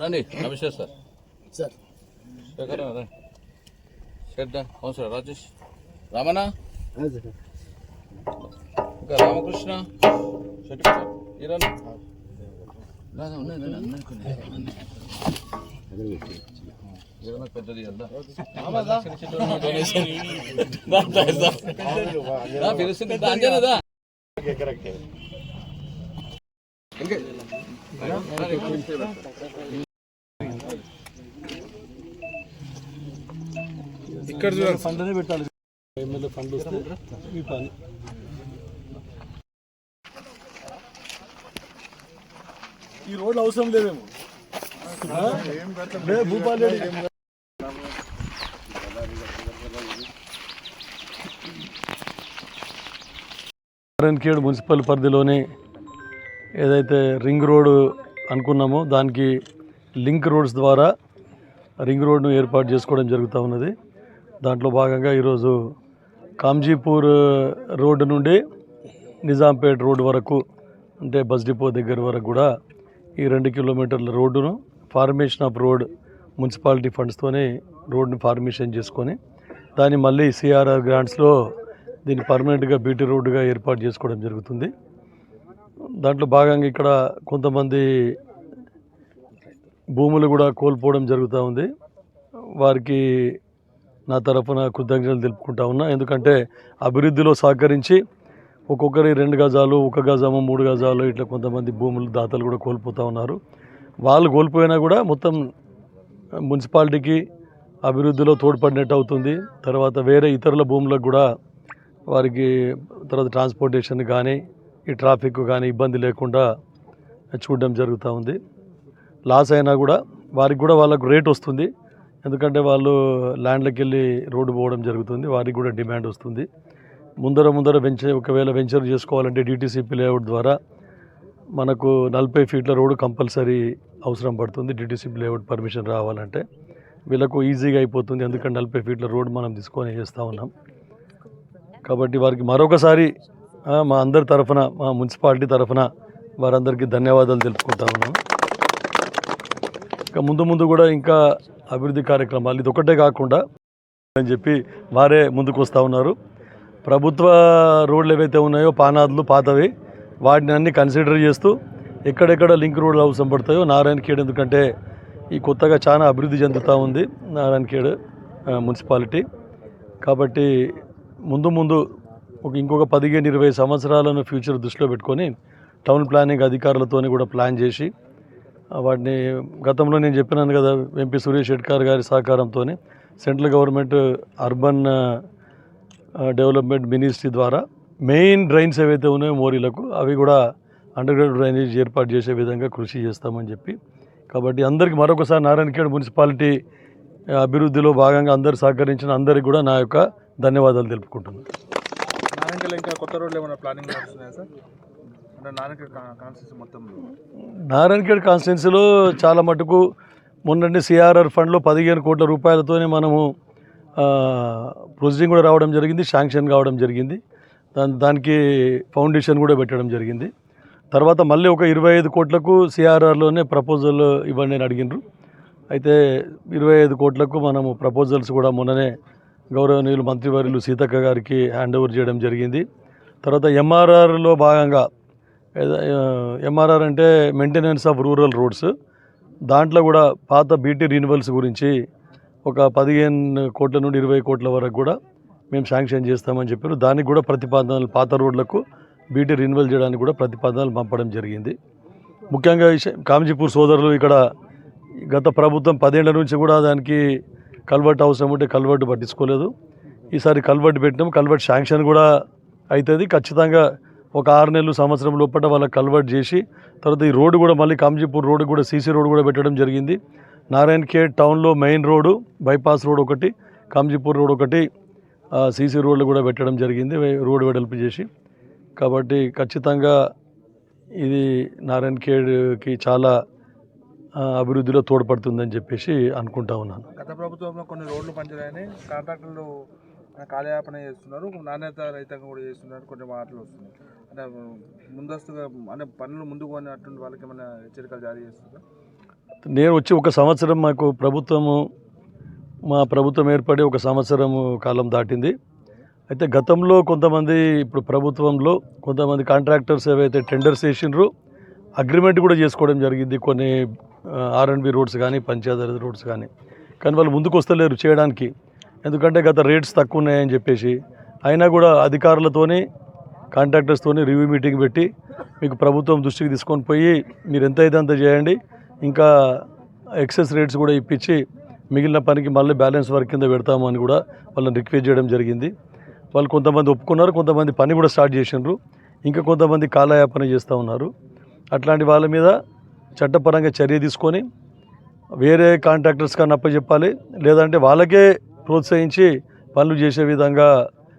రండి నమస్తే sir sir Shekhar రండి శ్రద్ధ కౌన్సిలర్ రాజేష్ రామన్న ఇంకా రామకృష్ణ శెట్టి ఈరన్న రాదా, ఉన్నాయి, ఉన్నాయి, ఉన్నాయి కొన్ని. ఈరన్న పెద్దది కదా ఇక్కడ చూడండి ఫండ్ అనే పెట్టాలి. ఎమ్మెల్యే ఫండ్ వస్తే ఈ పని. ఈ రోడ్లు అవసరం లేదేమో. భూపాల్ రెడ్డి. నారాయణఖేడ్ మున్సిపల్ పరిధిలోని ఏదైతే రింగ్ రోడ్ అనుకున్నామో. దానికి లింక్ రోడ్స్ ద్వారా రింగ్ రోడ్ను ఏర్పాటు చేసుకోవడం జరుగుతూ ఉన్నది. దాంట్లో భాగంగా ఈరోజు కాంజీపూర్ రోడ్డు నుండి నిజాంపేట్ రోడ్ వరకు అంటే బస్ డిపో దగ్గర వరకు కూడా ఈ రెండు కిలోమీటర్ల రోడ్డును ఫార్మేషన్ ఆఫ్ రోడ్ మున్సిపాలిటీ ఫండ్స్తోనే రోడ్ని ఫార్మేషన్ చేసుకొని దాన్ని మళ్ళీ సిఆర్ఆర్ గ్రాంట్స్లో దీన్ని పర్మనెంట్గా బీటీ రోడ్డుగా ఏర్పాటు చేసుకోవడం జరుగుతుంది. దాంట్లో భాగంగా ఇక్కడ కొంతమంది భూములు కూడా కోల్పోవడం జరుగుతూ ఉంది. వారికి నా తరఫున కృతజ్ఞతలు తెలుపుకుంటా ఉన్నా. ఎందుకంటే అభివృద్ధిలో సహకరించి ఒక్కొక్కరి రెండు గజాలు ఒక గజము మూడు గజాలు ఇట్లా కొంతమంది భూములు దాతలు కూడా కోల్పోతూ ఉన్నారు. వాళ్ళు కోల్పోయినా కూడా మొత్తం మున్సిపాలిటీకి అభివృద్ధిలో తోడ్పడినట్టు అవుతుంది. తర్వాత వేరే ఇతరుల భూములకు కూడా వారికి తర్వాత ట్రాన్స్పోర్టేషన్ కానీ ఈ ట్రాఫిక్ కానీ ఇబ్బంది లేకుండా చూడడం జరుగుతూ ఉంది. లాస్ అయినా కూడా వారికి కూడా వాళ్ళకు రేట్ వస్తుంది. ఎందుకంటే వాళ్ళు ల్యాండ్లోకి వెళ్ళి రోడ్డు పోవడం జరుగుతుంది. వారికి కూడా డిమాండ్ వస్తుంది. ముందర ముందర వెంచర్ ఒకవేళ వెంచర్ చేసుకోవాలంటే డిటీసీపీ లేఅవుట్ ద్వారా మనకు నలభై ఫీట్ల రోడ్డు కంపల్సరీ అవసరం పడుతుంది. డిటీసీపీ లేఅవుట్ పర్మిషన్ రావాలంటే వీళ్ళకు ఈజీగా అయిపోతుంది. ఎందుకంటే నలభై ఫీట్ల రోడ్డు మనం తీసుకొని చేస్తూ ఉన్నాం. కాబట్టి వారికి మరొకసారి మా అందరి తరఫున మా మున్సిపాలిటీ తరఫున వారందరికీ ధన్యవాదాలు తెలుపుకుంటా ఉన్నాం. ఇంకా ముందు ముందు కూడా ఇంకా అభివృద్ధి కార్యక్రమాలు ఇది ఒకటే కాకుండా అని చెప్పి వారే ముందుకు వస్తూ ఉన్నారు. ప్రభుత్వ రోడ్లు ఏవైతే ఉన్నాయో పానాదులు పాతవి వాటిని అన్ని కన్సిడర్ చేస్తూ ఎక్కడెక్కడ లింక్ రోడ్లు అవసరం పడతాయో నారాయణఖేడ్ ఎందుకంటే ఈ కొత్తగా చాలా అభివృద్ధి చెందుతూ ఉంది నారాయణఖేడ్ మున్సిపాలిటీ. కాబట్టి ముందు ముందు ఒక ఇంకొక పదిహేను ఇరవై సంవత్సరాలను ఫ్యూచర్ దృష్టిలో పెట్టుకొని టౌన్ ప్లానింగ్ అధికారులతోని కూడా ప్లాన్ చేసి వాటిని గతంలో నేను చెప్పినాను కదా ఎంపీ సురేష్ షెట్కార్ గారి సహకారంతో central government urban development ministry ద్వారా మెయిన్ డ్రైన్స్ ఏవైతే ఉన్నాయో మోరీలకు అవి కూడా అండర్గ్రౌండ్ డ్రైనేజ్ ఏర్పాటు చేసే విధంగా కృషి చేస్తామని చెప్పి కాబట్టి అందరికీ మరొకసారి నారాయణఖేడ్ మున్సిపాలిటీ అభివృద్ధిలో భాగంగా అందరు సహకరించిన అందరికీ కూడా నా యొక్క ధన్యవాదాలు తెలుపుకుంటున్నాను. నారాయణఖేడ్ ఇంకా కొత్త రోడ్లు ఏమైనా ప్లానింగ్ నడుస్తున్నాయా సార్? అంటే నారాయణఖేడ్ కాన్స్టిట్యూన్సీ నారాయణఖేడ్ కాన్స్టిట్యున్సీలో చాలా మటుకు మొన్నటి సిఆర్ఆర్ ఫండ్లో పదిహేను కోట్ల రూపాయలతోనే మనము ప్రొసీజింగ్ కూడా రావడం జరిగింది శాంక్షన్ కావడం జరిగింది. దాని దానికి ఫౌండేషన్ కూడా పెట్టడం జరిగింది. తర్వాత మళ్ళీ ఒక ఇరవై ఐదు కోట్లకు సిఆర్ఆర్లోనే ప్రపోజల్ ఇవ్వండి అని అడిగినారు అయితే ఇరవై ఐదు కోట్లకు మనము ప్రపోజల్స్ కూడా మొన్ననే గౌరవనీయులు మంత్రివర్యులు సీతక్క గారికి హ్యాండ్ ఓవర్ చేయడం జరిగింది. తర్వాత ఎంఆర్ఆర్లో భాగంగా ఎంఆర్ఆర్ అంటే మెయింటెనెన్స్ ఆఫ్ రూరల్ రోడ్స్ దాంట్లో కూడా పాత బీటీ రినివల్స్ గురించి ఒక పదిహేను కోట్ల నుండి ఇరవై కోట్ల వరకు కూడా మేము శాంక్షన్ చేస్తామని చెప్పారు. దానికి కూడా ప్రతిపాదనలు పాత రోడ్లకు బీటీ రినివల్ చేయడానికి కూడా ప్రతిపాదనలు పంపడం జరిగింది. ముఖ్యంగా కాంజీపూర్ సోదరులు ఇక్కడ గత ప్రభుత్వం పదేళ్ళ నుంచి కూడా దానికి కల్వర్ట్ అవసరం ఉంటే కల్వర్ట్ పట్టించుకోలేదు. ఈసారి కల్వర్ట్ పెట్టినాం. కల్వర్ట్ శాంక్షన్ కూడా అవుతుంది ఖచ్చితంగా ఒక ఆరు నెలలు సంవత్సరం లోపల వాళ్ళకి కల్వర్ట్ చేసి తర్వాత ఈ రోడ్డు కూడా మళ్ళీ కాంజీపూర్ రోడ్డు కూడా సీసీ రోడ్ కూడా పెట్టడం జరిగింది. నారాయణ ఖేడ్ టౌన్లో మెయిన్ రోడ్డు బైపాస్ రోడ్ ఒకటి కాంజీపూర్ రోడ్ ఒకటి సీసీ రోడ్లు కూడా పెట్టడం జరిగింది. రోడ్డు వెడల్పు చేసి. కాబట్టి ఖచ్చితంగా ఇది నారాయణ ఖేడ్కి చాలా అభివృద్ధిలో తోడ్పడుతుందని చెప్పేసి అనుకుంటా ఉన్నాను. గత ప్రభుత్వంలో కొన్ని రోడ్లు పంచడాయని కాంట్రాక్టర్లు కాలయాపన చేస్తున్నారు నాణ్యత రహితంగా కూడా చేస్తున్నారు కొన్ని మాటలు వస్తున్నాయి. అంటే ముందస్తుగా అంటే పనులు ముందుకు పోయినటువంటి వాళ్ళకి ఏమైనా హెచ్చరికలు జారీ చేస్తుందా నేను వచ్చి ఒక సంవత్సరం మాకు ప్రభుత్వము మా ప్రభుత్వం ఏర్పడి ఒక సంవత్సరము కాలం దాటింది. అయితే గతంలో కొంతమంది ఇప్పుడు ప్రభుత్వంలో కొంతమంది కాంట్రాక్టర్స్ ఏవైతే టెండర్స్ వేసిండ్రు అగ్రిమెంట్ కూడా చేసుకోవడం జరిగింది కొన్ని ఆర్ఎండ్బి రోడ్స్ కానీ పంచాయతీ రోడ్స్ కానీ. కానీ వాళ్ళు ముందుకు వస్తలేరు చేయడానికి. ఎందుకంటే గత రేట్స్ తక్కువ ఉన్నాయని చెప్పేసి. అయినా కూడా అధికారులతోని కాంట్రాక్టర్స్తోని రివ్యూ మీటింగ్ పెట్టి మీకు ప్రభుత్వం దృష్టికి తీసుకొని పోయి మీరు ఎంత అయితే అంత చేయండి. ఇంకా ఎక్సెస్ రేట్స్ కూడా ఇప్పించి మిగిలిన పనికి మళ్ళీ బ్యాలెన్స్ వర్క్ కింద పెడతాము అని కూడా వాళ్ళని రిక్వెస్ట్ చేయడం జరిగింది. వాళ్ళు కొంతమంది ఒప్పుకున్నారు కొంతమంది పని కూడా స్టార్ట్ చేసిండ్రు ఇంకా కొంతమంది కాలయాపన చేస్తూ ఉన్నారు. అట్లాంటి వాళ్ళ మీద చట్టపరంగా చర్య తీసుకొని వేరే కాంట్రాక్టర్స్ కానీ అప్పచెప్పాలి లేదంటే వాళ్ళకే ప్రోత్సహించి పనులు చేసే విధంగా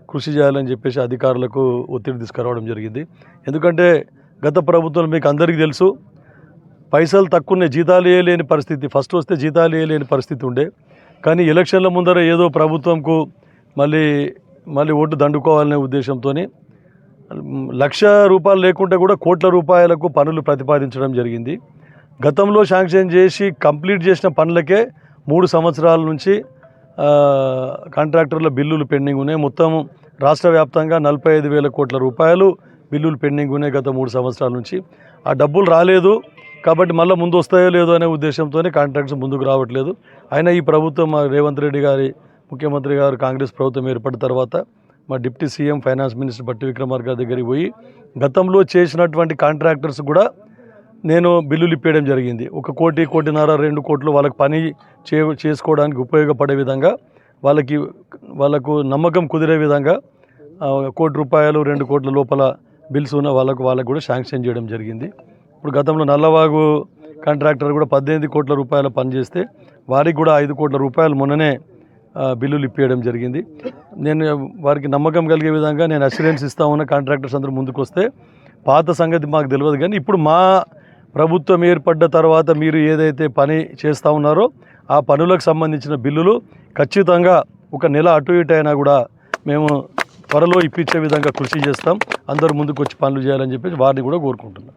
కృషి చేయాలని చెప్పేసి అధికారులకు ఒత్తిడి తీసుకురావడం జరిగింది. ఎందుకంటే గత ప్రభుత్వం మీకు అందరికీ తెలుసు పైసలు తక్కువనే జీతాలు వేయలేని పరిస్థితి. ఫస్ట్ వస్తే జీతాలు వేయలేని పరిస్థితి ఉండే. కానీ ఎలక్షన్ల ముందర ఏదో ప్రభుత్వంకు మళ్ళీ మళ్ళీ ఓటు దండుకోవాలనే ఉద్దేశంతో లక్ష రూపాయలు లేకుంటే కూడా కోట్ల రూపాయలకు పనులు ప్రతిపాదించడం జరిగింది. గతంలో శాంక్షన్ చేసి కంప్లీట్ చేసిన పనులకే మూడు సంవత్సరాల నుంచి కాంట్రాక్టర్ల బిల్లులు పెండింగ్ ఉన్నాయి. మొత్తం రాష్ట్ర వ్యాప్తంగా నలభై ఐదు వేల కోట్ల రూపాయలు బిల్లులు పెండింగ్ ఉన్నాయి గత మూడు సంవత్సరాల నుంచి. ఆ డబ్బులు రాలేదు కాబట్టి మళ్ళీ ముందు వస్తాయో లేదో అనే ఉద్దేశంతోనే కాంట్రాక్ట్స్ ముందుకు రావట్లేదు. అయినా ఈ ప్రభుత్వం మా రేవంత్ రెడ్డి గారి ముఖ్యమంత్రి గారు కాంగ్రెస్ ప్రభుత్వం ఏర్పడిన తర్వాత మా డిప్యూటీ సీఎం ఫైనాన్స్ మినిస్టర్ బట్టి విక్రమార్ గారి దగ్గరికి పోయి గతంలో చేసినటువంటి కాంట్రాక్టర్స్ కూడా నేను బిల్లులు ఇప్పేయడం జరిగింది. ఒక కోటి కోటిన్నర రెండు కోట్లు వాళ్ళకి పని చే చేసుకోవడానికి ఉపయోగపడే విధంగా వాళ్ళకి వాళ్ళకు నమ్మకం కుదిరే విధంగా కోటి రూపాయలు రెండు కోట్ల లోపల బిల్స్ ఉన్న వాళ్ళకు వాళ్ళకు కూడా శాంక్షన్ చేయడం జరిగింది. ఇప్పుడు గతంలో నల్లవాగు కాంట్రాక్టర్ కూడా పద్దెనిమిది కోట్ల రూపాయల పనిచేస్తే వారికి కూడా ఐదు కోట్ల రూపాయలు మొన్ననే బిల్లులు ఇప్పించడం జరిగింది. నేను వారికి నమ్మకం కలిగే విధంగా నేను అష్యూరెన్స్ ఇస్తా ఉన్న కాంట్రాక్టర్స్ అందరూ ముందుకు వస్తే పాత సంగతి మాకు తెలియదు కానీ ఇప్పుడు మా ప్రభుత్వం ఏర్పడ్డ తర్వాత మీరు ఏదైతే పని చేస్తూ ఉన్నారో ఆ పనులకు సంబంధించిన బిల్లులు ఖచ్చితంగా ఒక నెల అటు ఇటు అయినా కూడా మేము త్వరలో ఇప్పించే విధంగా కృషి చేస్తాం. అందరూ ముందుకు వచ్చి పనులు చేయాలని చెప్పేసి వారిని కూడా కోరుకుంటున్నాం.